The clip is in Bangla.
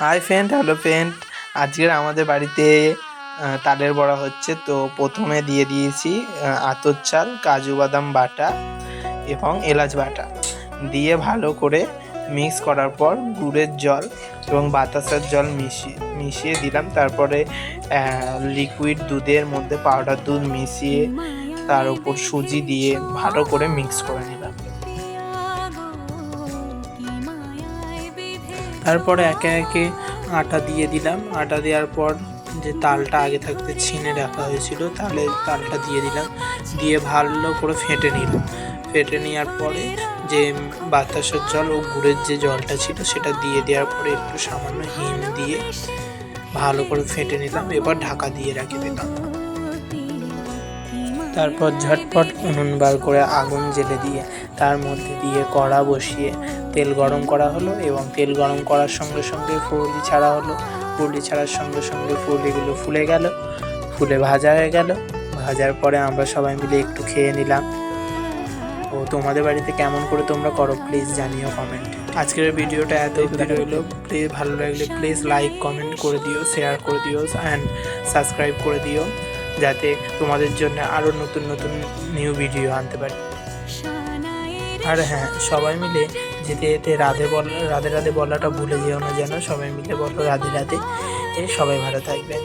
হাই ফ্রেন্ড হ্যালো ফ্রেন্ড আজকের আমাদের বাড়িতে তালের বড়া হচ্ছে। তো প্রথমে দিয়ে দিয়েছি আতর চাল, কাজু বাদাম বাটা এবং এলাচ বাটা। দিয়ে ভালো করে মিক্স করার পর গুড়ের জল এবং বাতাসার জল মিশিয়ে মিশিয়ে দিলাম। তারপরে লিকুইড দুধের মধ্যে পাউডার দুধ মিশিয়ে তার উপর সুজি দিয়ে ভালো করে মিক্স করে নিলাম। তারপরে একে একে আটা দিয়ে দিলাম। আটা দেওয়ার পর যে তালটা আগে থাকতে ছিনে রাখা হয়েছিল তাহলে তালটা দিয়ে দিলাম। দিয়ে ভালো করে ফেটে নিলাম। ফেটে নেওয়ার পরে যে বাতাসের জল ও গুড়ের যে জলটা ছিল, সেটা দিয়ে দেওয়ার পরে একটু সামান্য হিম দিয়ে ভালো করে ফেটে নিলাম। এবার ঢাকা দিয়ে রাখি দিলাম। তারপর ঝটপট উনুন বার করে আগুন জেলে দিয়ে তার মধ্যে দিয়ে কড়া বসিয়ে তেল গরম করা হলো এবং তেল গরম করার সঙ্গে সঙ্গে ফুলি ছাড়া হলো। ফুলি ছাড়ার সঙ্গে সঙ্গে ফুলিগুলো ফুলে গেল ফুলে ভাজা হয়ে গেল। ভাজার পরে আমরা সবাই মিলে একটু খেয়ে নিলাম। ও তোমাদের বাড়িতে কেমন করে তোমরা করো প্লিজ জানিও কমেন্টে আজকের ভিডিওটা এত রইল। প্লিজ ভালো লাগলে প্লিজ লাইক কমেন্ট করে দিও শেয়ার করে দিও অ্যান্ড সাবস্ক্রাইব করে দিও যাতে তোমাদের জন্য আরও নতুন নতুন নিউ ভিডিও আনতে পারি। আর হ্যাঁ সবাই মিলে যেতে যেতে রাধে বল রাধে রাধে বলাটা ভুলে যেও না যেন সবাই মিলে বলো রাধে রাধে সবাই ভালো থাকবেন।